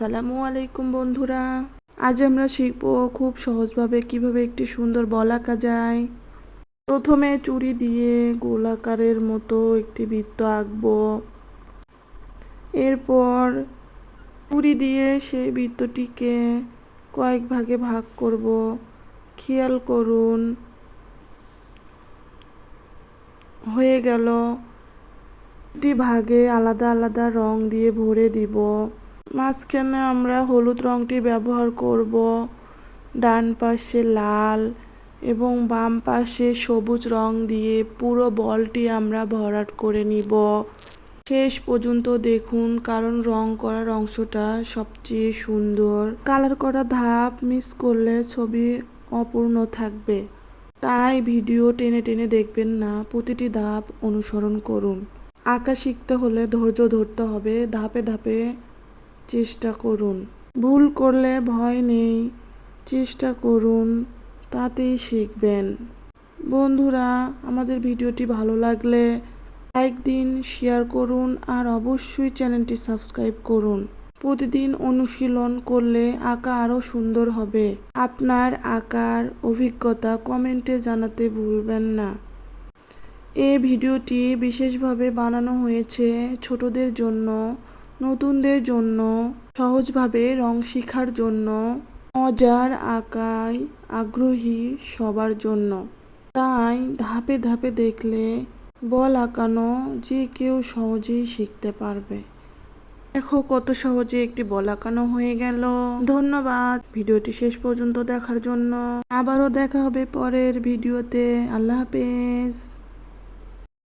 আসসালামু আলাইকুম বন্ধুরা। আজ আমরা শিখব খুব সহজভাবে কীভাবে একটি সুন্দর বল আঁকা যায়। প্রথমে চুড়ি দিয়ে গোলাকারের মতো একটি বৃত্ত আঁকব। এরপর চুড়ি দিয়ে সেই বৃত্তটিকে কয়েক ভাগে ভাগ করব। খেয়াল করুন, হয়ে গেল। একটি ভাগে আলাদা আলাদা রং দিয়ে ভরে দিব। মাঝখানে আমরা হলুদ রংটি ব্যবহার করব। ডান পাশে লাল এবং বাম পাশে সবুজ রং দিয়ে পুরো বলটি আমরা ভরাট করে নিব। শেষ পর্যন্ত দেখুন কারণ রং করার অংশটা সবচেয়ে সুন্দর। কালার করা ধাপ মিস করলে ছবি অপূর্ণ থাকবে। তাই ভিডিও টেনে টেনে দেখবেন না, প্রতিটি ধাপ অনুসরণ করুন। আঁকা শিখতে হলে ধৈর্য ধরতে হবে, ধাপে ধাপে চেষ্টা করুন। ভুল করলে ভয় নেই। চেষ্টা করুন, তাতেই শিখবেন। বন্ধুরা, আমাদের ভিডিওটি ভালো লাগলে লাইক দিন, শেয়ার করুন আর অবশ্যই চ্যানেলটি সাবস্ক্রাইব করুন। প্রতিদিন অনুশীলন করলে আঁকা আরও সুন্দর হবে। আপনার আঁকার অভিজ্ঞতা কমেন্টে জানাতে ভুলবেন না। এই ভিডিওটি বিশেষভাবে বানানো হয়েছে ছোটদের জন্য। নতুনদের জন্য, সহজভাবে রং শেখার জন্য, মজার আঁকায় আগ্রহী সবার জন্য। তাই ধাপে ধাপে দেখলে বল আঁকানো যে কেউ সহজেই শিখতে পারবে। দেখো কত সহজে একটি বল আঁকানো হয়ে গেল। ধন্যবাদ। ভিডিওটি শেষ পর্যন্ত দেখার জন্য। আবারও দেখা হবে পরের ভিডিওতে। আল্লাহ হাফেজ।